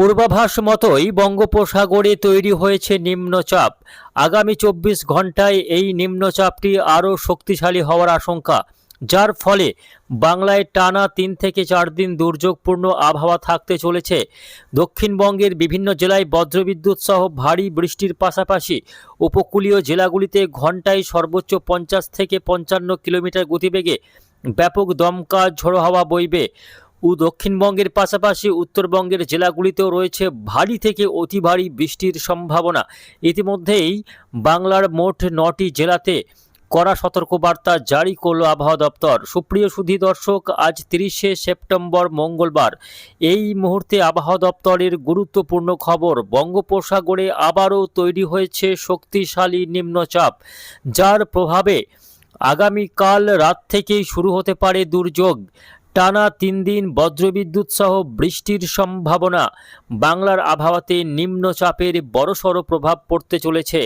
পূর্বাভাস মতোই বঙ্গোপসাগরে তৈরি হয়েছে নিম্নচাপ। আগামী চব্বিশ ঘন্টায় এই নিম্নচাপটি আরও শক্তিশালী হওয়ার আশঙ্কা, যার ফলে বাংলায় টানা তিন থেকে চার দিন দুর্যোগপূর্ণ আবহাওয়া থাকতে চলেছে। দক্ষিণবঙ্গের বিভিন্ন জেলায় বজ্রবিদ্যুৎ সহ ভারী বৃষ্টির পাশাপাশি উপকূলীয় জেলাগুলিতে ঘন্টায় সর্বোচ্চ পঞ্চাশ থেকে পঞ্চান্ন কিলোমিটার গতিবেগে ব্যাপক দমকা ঝোড়ো হাওয়া বইবে। ও দক্ষিণবঙ্গের পাশাপাশি উত্তরবঙ্গের জেলাগুলিতেও রয়েছে ভারী থেকে অতি ভারী বৃষ্টির সম্ভাবনা। ইতিমধ্যেই বাংলার মোট নটি জেলাতে কড়া সতর্কবার্তা জারি করল আবহাওয়া দপ্তর। সুপ্রিয় সুধী দর্শক, আজ তিরিশে সেপ্টেম্বর মঙ্গলবার। এই মুহূর্তে আবহাওয়া দপ্তরের গুরুত্বপূর্ণ খবর, বঙ্গোপসাগরে আবারও তৈরি হয়েছে শক্তিশালী নিম্নচাপ, যার প্রভাবে আগামীকাল রাত থেকেই শুরু হতে পারে দুর্যোগ। টানা তিন দিন বজ্রবিদ্যুৎ সহ বৃষ্টির সম্ভাবনা। বাংলার আবহাওয়াতে নিম্নচাপের বড়সড় প্রভাব পড়তে চলেছে।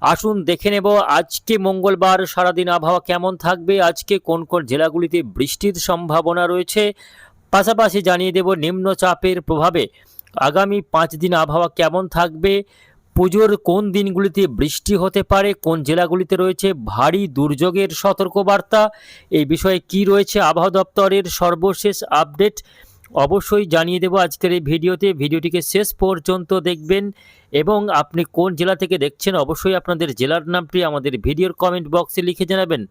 আসুন দেখে নেব আজকে মঙ্গলবার সারাদিন আবহাওয়া কেমন থাকবে, আজকে কোন কোন জেলাগুলিতে বৃষ্টির সম্ভাবনা রয়েছে, পাশাপাশি জানিয়ে দেব নিম্নচাপের প্রভাবে। আগামী পাঁচ দিন আবহাওয়া কেমন থাকবে পুজোর কোন দিনগুলিতে বৃষ্টি হতে পারে, কোন জেলাগুলিতে রয়েছে ভারী দুর্যোগের সতর্কবার্তা, এই বিষয়ে কি রয়েছে আবহাওয়া দপ্তরের সর্বশেষ আপডেট, অবশ্যই জানিয়ে দেব আজকের এই ভিডিওতে। ভিডিওটিকে শেষ পর্যন্ত দেখবেন এবং আপনি কোন জেলা থেকে দেখছেন অবশ্যই আপনাদের জেলার নামটি আমাদের ভিডিওর কমেন্ট বক্সে লিখে জানাবেন।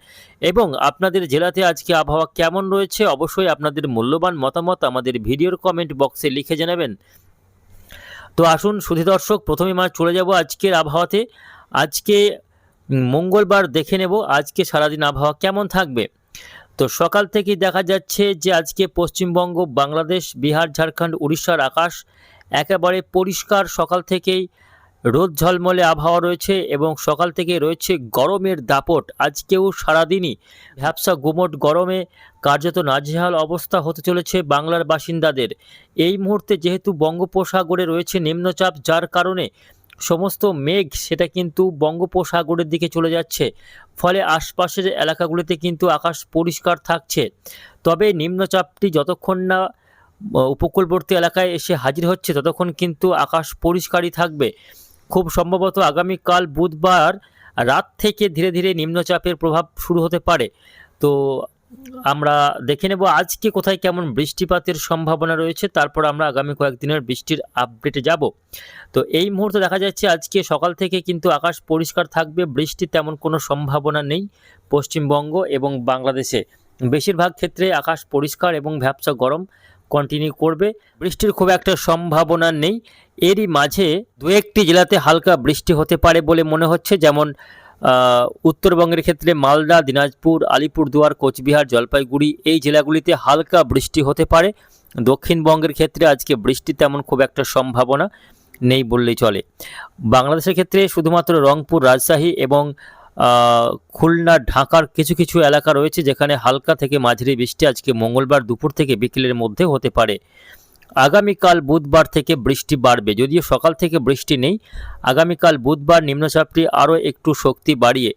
এবং আপনাদের জেলাতে আজকে আবহাওয়া কেমন রয়েছে অবশ্যই আপনাদের মূল্যবান মতামত আমাদের ভিডিওর কমেন্ট বক্সে লিখে জানাবেন। তো আসুন সুধী দর্শক, প্রথমে আমরা চলে যাব আজকের আবহাওয়াতে। আজকে মঙ্গলবার দেখে নেব আজকে সারাদিন আবহাওয়া কেমন থাকবে। তো সকাল থেকে দেখা যাচ্ছে যে আজকে পশ্চিমবঙ্গ, বাংলাদেশ, বিহার, ঝাড়খণ্ড, উড়িষ্যার আকাশ একেবারে পরিষ্কার সকাল থেকেই রোদ ঝলমলে আবহাওয়া রয়েছে এবং সকাল থেকে রয়েছে গরমের দাপট। আজকেও সারাদিনই ভ্যাবসা গুমট গরমে কার্যত নাজেহাল অবস্থা হতে চলেছে বাংলার বাসিন্দাদের। এই মুহূর্তে যেহেতু বঙ্গোপসাগরে রয়েছে নিম্নচাপ, যার কারণে সমস্ত মেঘ সেটা কিন্তু বঙ্গোপসাগরের দিকে চলে যাচ্ছে। ফলে আশপাশের এলাকাগুলিতে কিন্তু আকাশ পরিষ্কার থাকছে। তবে নিম্নচাপটি যতক্ষণ না উপকূলবর্তী এলাকায় এসে হাজির হচ্ছে, ততক্ষণ কিন্তু আকাশ পরিষ্কারই থাকবে। খুব সম্ভবত আগামীকাল বুধবার রাত থেকে ধীরে ধীরে নিম্নচাপের প্রভাব শুরু হতে পারে। তো আমরা দেখে নেব আজকে কোথায় কেমন বৃষ্টিপাতের সম্ভাবনা রয়েছে, তারপর আমরা আগামী কয়েকদিনের বৃষ্টির আপডেটে যাব। তো এই মুহূর্তে দেখা যাচ্ছে আজকে সকাল থেকে কিন্তু আকাশ পরিষ্কার থাকবে বৃষ্টির তেমন কোনো সম্ভাবনা নেই পশ্চিমবঙ্গ এবং বাংলাদেশে। বেশিরভাগ ক্ষেত্রে আকাশ পরিষ্কার এবং ভ্যাবসা গরম। কন্টিনিউ করবে। বৃষ্টির খুব একটা সম্ভাবনা নেই। এরই মাঝে দু একটি জেলাতে হালকা বৃষ্টি হতে পারে বলে মনে হচ্ছে। যেমন উত্তরবঙ্গের ক্ষেত্রে মালদা, দিনাজপুর, আলিপুরদুয়ার, কোচবিহার, জলপাইগুড়ি এই জেলাগুলিতে হালকা বৃষ্টি হতে পারে। দক্ষিণবঙ্গের ক্ষেত্রে আজকে বৃষ্টি তেমন খুব একটা সম্ভাবনা নেই বললেই চলে। বাংলাদেশের ক্ষেত্রে শুধুমাত্র রংপুর, রাজশাহী এবং খুলনা, ঢাকার কিছু কিছু এলাকা রয়েছে যেখানে হালকা থেকে মাঝারি বৃষ্টি আজকে মঙ্গলবার দুপুর থেকে বিকেলের মধ্যে হতে পারে। আগামীকাল বুধবার থেকে বৃষ্টি বাড়বে। যদিও সকাল থেকে বৃষ্টি নেই, আগামীকাল বুধবার নিম্নচাপটি আরও একটু শক্তি বাড়িয়ে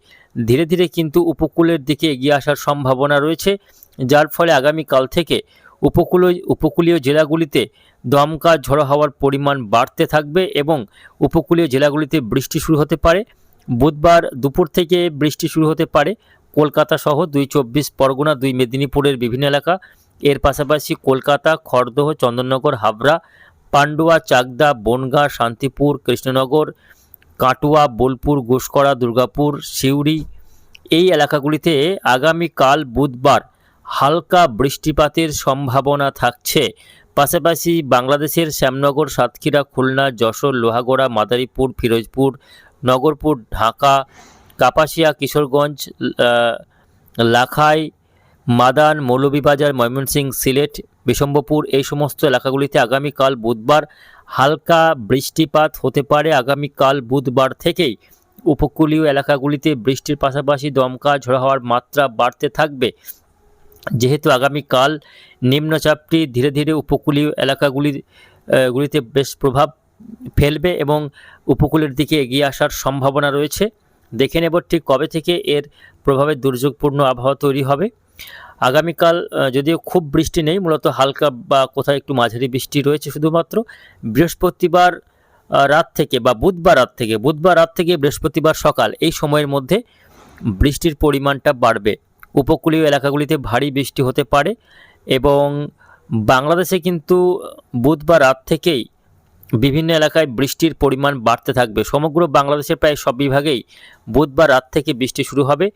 ধীরে ধীরে কিন্তু উপকূলের দিকে এগিয়ে আসার সম্ভাবনা রয়েছে। যার ফলে আগামীকাল থেকে উপকূলীয় উপকূলীয় জেলাগুলিতে দমকা, ঝড়ো হওয়ার পরিমাণ বাড়তে থাকবে এবং উপকূলীয় জেলাগুলিতে বৃষ্টি শুরু হতে পারে। বুধবার দুপুর থেকে বৃষ্টি শুরু হতে পারে। কলকাতা সহ দুই চব্বিশ পরগনা, দুই মেদিনীপুরের বিভিন্ন এলাকা। এর পাশাপাশি কলকাতা খড়দহ চন্দননগর, হাবড়া, পান্ডুয়া, চাকদা, বনগাঁ, শান্তিপুর, কৃষ্ণনগর, কাটুয়া, বোলপুর ঘোষকরা দুর্গাপুর, সিউড়ি এই এলাকাগুলিতে আগামীকাল বুধবার হালকা বৃষ্টিপাতের সম্ভাবনা থাকছে। পাশাপাশি বাংলাদেশের শ্যামনগর, সাতক্ষীরা, খুলনা, যশোর, লোহাগড়া, মাদারীপুর, ফিরোজপুর নগরপুর, ঢাকা, কাপাসিয়া, কিশোরগঞ্জ লাখাই, মাদান, মৌলভীবাজার, ময়মনসিংহ, সিলেট বিশম্বপুর এই সমস্ত এলাকাগুলিতে আগামীকাল বুধবার হালকা বৃষ্টিপাত হতে পারে। আগামীকাল বুধবার থেকেই উপকূলীয় এলাকাগুলিতে বৃষ্টির পাশাপাশি দমকা ঝড়ো হওয়ার মাত্রা বাড়তে থাকবে। যেহেতু আগামীকাল নিম্নচাপটি ধীরে ধীরে উপকূলীয় এলাকাগুলি গুলিতে বেশ প্রভাব ফেলবে এবং উপকূলের দিকে এগিয়ে আসার সম্ভাবনা রয়েছে। দেখে নেব ঠিক কবে থেকে এর প্রভাবে দুর্যোগপূর্ণ আবহাওয়া তৈরি হবে। আগামীকাল যদিও খুব বৃষ্টি নেই, মূলত হালকা বা কোথাও একটু মাঝারি বৃষ্টি রয়েছে শুধুমাত্র। বৃহস্পতিবার রাত থেকে বা বুধবার রাত থেকে, বুধবার রাত থেকে বৃহস্পতিবার সকাল এই সময়ের মধ্যে বৃষ্টির পরিমাণটা বাড়বে। উপকূলীয় এলাকাগুলিতে ভারী বৃষ্টি হতে পারে এবং বাংলাদেশে কিন্তু বুধবার রাত থেকেই বিভিন্ন এলাকায় বৃষ্টির পরিমাণ বাড়তে থাকবে। সমগ্র বাংলাদেশের প্রায় সব বিভাগেই বুধবার রাত থেকে বৃষ্টি শুরু হবে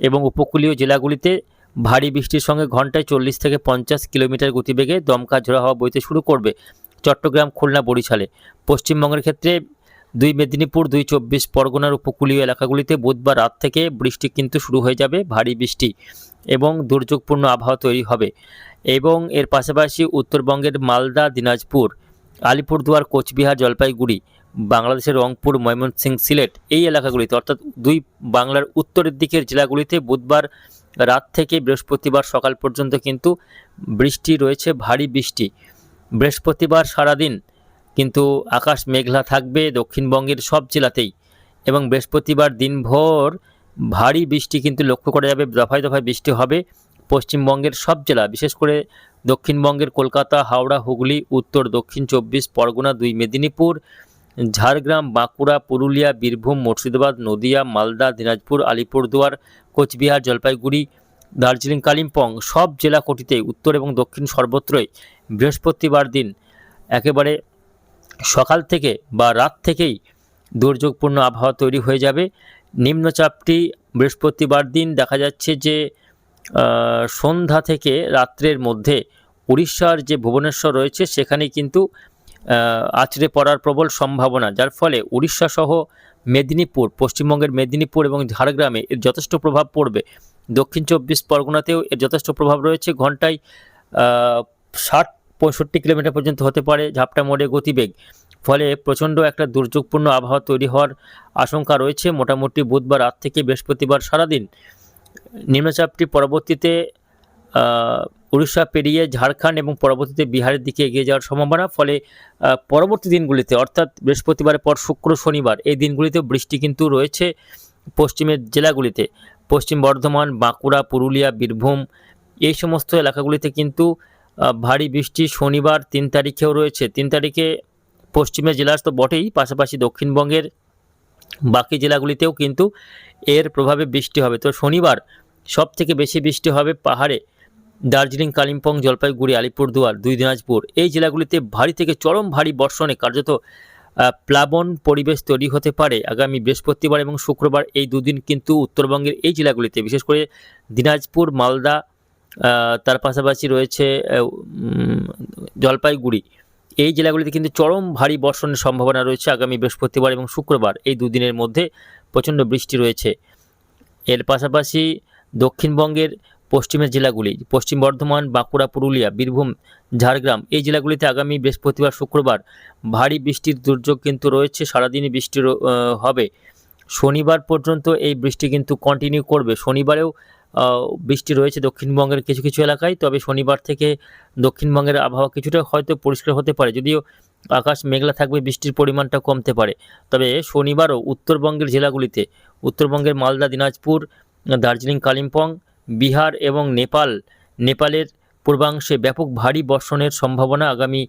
এবং উপকূলীয় জেলাগুলিতে ভারী বৃষ্টির সঙ্গে ঘন্টায় চল্লিশ থেকে পঞ্চাশ কিলোমিটার গতিবেগে দমকা ঝোড়া হাওয়া বইতে শুরু করবে চট্টগ্রাম, খুলনা, বরিশালে। পশ্চিমবঙ্গের ক্ষেত্রে দুই মেদিনীপুর, দুই চব্বিশ পরগনার উপকূলীয় এলাকাগুলিতে বুধবার রাত থেকে বৃষ্টি কিন্তু শুরু হয়ে যাবে, ভারী বৃষ্টি এবং দুর্যোগপূর্ণ আবহাওয়া তৈরি হবে। এবং এর পাশাপাশি উত্তরবঙ্গের মালদা, দিনাজপুর আলিপুরদুয়ার, কোচবিহার, জলপাইগুড়ি, বাংলাদেশের রংপুর ময়মনসিংহ সিলেট এই এলাকাগুলিতে, অর্থাৎ দুই বাংলার উত্তরের দিকের জেলাগুলিতে বুধবার রাত থেকে বৃহস্পতিবার সকাল পর্যন্ত কিন্তু বৃষ্টি রয়েছে, ভারী বৃষ্টি। বৃহস্পতিবার সারাদিন কিন্তু আকাশ মেঘলা থাকবে দক্ষিণবঙ্গের সব জেলাতেই এবং বৃহস্পতিবার দিনভর ভারী বৃষ্টি কিন্তু লক্ষ্য করা যাবে, দফায় দফায় বৃষ্টি হবে। পশ্চিমবঙ্গের সব জেলা, বিশেষ করে দক্ষিণবঙ্গের কলকাতা, হাওড়া, হুগলি, উত্তর, দক্ষিণ চব্বিশ, পরগনা দুই, মেদিনীপুর, ঝাড়গ্রাম, বাঁকুড়া, পুরুলিয়া, বীরভূম, মুর্শিদাবাদ, নদিয়া, মালদা, দিনাজপুর, আলিপুরদুয়ার, কোচবিহার, জলপাইগুড়ি, দার্জিলিং, কালিম্পং সব জেলা কোটিতে উত্তর এবং দক্ষিণ সর্বত্রই বৃহস্পতিবার দিন একেবারে সকাল থেকে বা রাত থেকেই দুর্যোগপূর্ণ আবহাওয়া তৈরি হয়ে যাবে। নিম্নচাপটি বৃহস্পতিবার দিন দেখা যাচ্ছে যে সন্ধ্যা থেকে রাত্রের মধ্যে উড়িষ্যার যে ভুবনেশ্বর রয়েছে সেখানে কিন্তু আছড়ে পড়ার প্রবল সম্ভাবনা। যার ফলে উড়িষ্যা সহ মেদিনীপুর, পশ্চিমবঙ্গের মেদিনীপুর এবং ঝাড়গ্রামে এর যথেষ্ট প্রভাব পড়বে। দক্ষিণ চব্বিশ পরগনাতেও এর যথেষ্ট প্রভাব রয়েছে। ঘন্টায় ষাট, পঁয়ষট্টি কিলোমিটার পর্যন্ত হতে পারে ঝাপটা মোড়ে গতিবেগ। ফলে প্রচণ্ড একটা দুর্যোগপূর্ণ আবহাওয়া তৈরি হওয়ার আশঙ্কা রয়েছে। মোটামুটি বুধবার রাত থেকে বৃহস্পতিবার সারাদিন। নিম্নচাপটি পরবর্তীতে উড়িষ্যা পেরিয়ে ঝাড়খণ্ড এবং পরবর্তীতে বিহারের দিকে এগিয়ে যাওয়ার সম্ভাবনা। ফলে পরবর্তী দিনগুলিতে, অর্থাৎ বৃহস্পতিবারের পর শুক্র, শনিবার, এই দিনগুলিতেও বৃষ্টি কিন্তু রয়েছে পশ্চিমের জেলাগুলিতে। পশ্চিম বর্ধমান, বাঁকুড়া, পুরুলিয়া, বীরভূম, এই সমস্ত এলাকাগুলিতে কিন্তু ভারী বৃষ্টি শনিবার তিন তারিখেও রয়েছে। তিন তারিখে পশ্চিমের জেলার তো বটেই, পাশাপাশি দক্ষিণবঙ্গের বাকি জেলাগুলিতেও কিন্তু এর প্রভাবে বৃষ্টি হবে। তো শনিবার সব থেকে বেশি বৃষ্টি হবে পাহাড়ে, দার্জিলিং, কালিম্পং, জলপাইগুড়ি, আলিপুরদুয়ার, দুই দিনাজপুর। এই জেলাগুলিতে ভারী থেকে চরম ভারী বর্ষণে কার্যত প্লাবন পরিবেশ তৈরি হতে পারে আগামী বৃহস্পতিবার এবং শুক্রবার। এই দুদিন কিন্তু উত্তরবঙ্গের এই জেলাগুলিতে, বিশেষ করে দিনাজপুর, মালদা তার পাশাপাশি রয়েছে জলপাইগুড়ি। এই জেলাগুলিতে কিন্তু চরম ভারী বর্ষণের সম্ভাবনা রয়েছে আগামী বৃহস্পতিবার এবং শুক্রবার। এই দুদিনের মধ্যে প্রচণ্ড বৃষ্টি রয়েছে। এর পাশাপাশি দক্ষিণবঙ্গের পশ্চিমের জেলাগুলি, পশ্চিম বর্ধমান, বাঁকুড়া, পুরুলিয়া, বীরভূম, ঝাড়গ্রাম, এই জেলাগুলিতে আগামী বৃহস্পতিবার, শুক্রবার ভারী বৃষ্টির দুর্যোগ কিন্তু রয়েছে, সারাদিনই বৃষ্টি হবে। শনিবার পর্যন্ত এই বৃষ্টি কিন্তু কন্টিনিউ করবে। শনিবারেও বৃষ্টি রয়েছে দক্ষিণবঙ্গের কিছু কিছু এলাকায়, তবে শনিবার থেকে দক্ষিণবঙ্গের আবহাওয়া কিছুটা হয়তো পরিষ্কার হতে পারে, যদিও আকাশ মেঘলা থাকবে, বৃষ্টির পরিমাণটা কমতে পারে। তবে শনিবারও উত্তরবঙ্গের জেলাগুলিতে, উত্তরবঙ্গের মালদা, দিনাজপুর দার্জিলিং, কালিম্পং, বিহার এবং নেপাল। নেপালের পূর্বাংশে ব্যাপক ভারী বর্ষণের সম্ভাবনা আগামী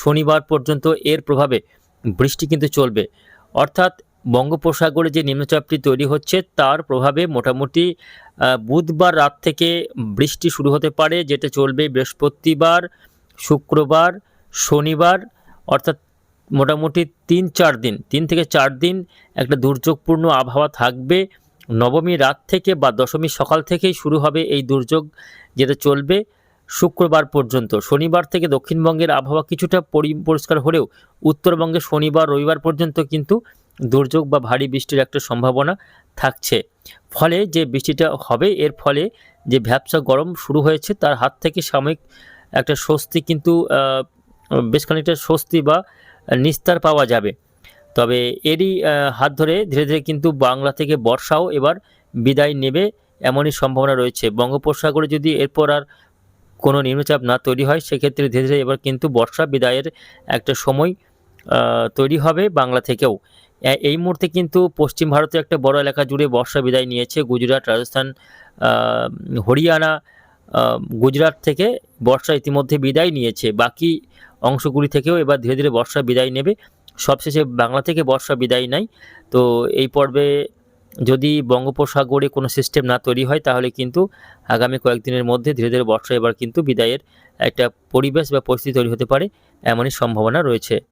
শনিবার পর্যন্ত এর প্রভাবে বৃষ্টি কিন্তু চলবে। অর্থাৎ বঙ্গোপসাগরে যে নিম্নচাপটি তৈরি হচ্ছে, তার প্রভাবে মোটামুটি বুধবার রাত থেকে বৃষ্টি শুরু হতে পারে, যেটা চলবে বৃহস্পতিবার, শুক্রবার, শনিবার, অর্থাৎ মোটামুটি তিন চার দিন, তিন থেকে চার দিন একটা দুর্যোগপূর্ণ আবহাওয়া থাকবে। নবমী রাত থেকে বা দশমী সকাল থেকেই শুরু হবে এই দুর্যোগ যেটা চলবে শুক্রবার পর্যন্ত। শনিবার থেকে দক্ষিণবঙ্গের আবহাওয়া কিছুটা পরি- পরিষ্কার হলেও উত্তরবঙ্গে শনিবার, রবিবার পর্যন্ত কিন্তু দুর্যোগ বা ভারী বৃষ্টির একটা সম্ভাবনা থাকছে। ফলে যে বৃষ্টিটা হবে, এর ফলে যে ভ্যাবসা গরম শুরু হয়েছে, তার হাত থেকে সাময়িক একটা স্বস্তি কিন্তু বেশ খানিকটা স্বস্তি বা নিস্তার পাওয়া যাবে। তবে এরই হাত ধরে ধীরে ধীরে কিন্তু বাংলা থেকে বর্ষাও এবার বিদায় নেবে এমনই সম্ভাবনা রয়েছে। বঙ্গোপসাগরে যদি এরপর আর কোনো নিম্নচাপ না তৈরি হয়, সেক্ষেত্রে ধীরে ধীরে এবার কিন্তু বর্ষা বিদায়ের একটা সময় তৈরি হবে বাংলা থেকেও। এই মুহূর্তে কিন্তু পশ্চিম ভারতে একটা বড় এলাকা জুড়ে বর্ষা বিদায় নিয়েছে গুজরাট, রাজস্থান হরিয়ানা গুজরাট থেকে বর্ষা ইতিমধ্যে বিদায় নিয়েছে। বাকি অংশগুলি থেকেও এবার ধীরে ধীরে বর্ষা বিদায় নেবে। সবশেষে বাংলা থেকে বর্ষা বিদায় নাই। তো এই পর্বে যদি বঙ্গোপসাগরে কোনো সিস্টেম না তৈরি হয়, তাহলে কিন্তু আগামী কয়েকদিনের মধ্যে ধীরে ধীরে বর্ষা এবার কিন্তু বিদায়ের একটা পরিবেশ বা পরিস্থিতি তৈরি হতে পারে, এমনই সম্ভাবনা রয়েছে।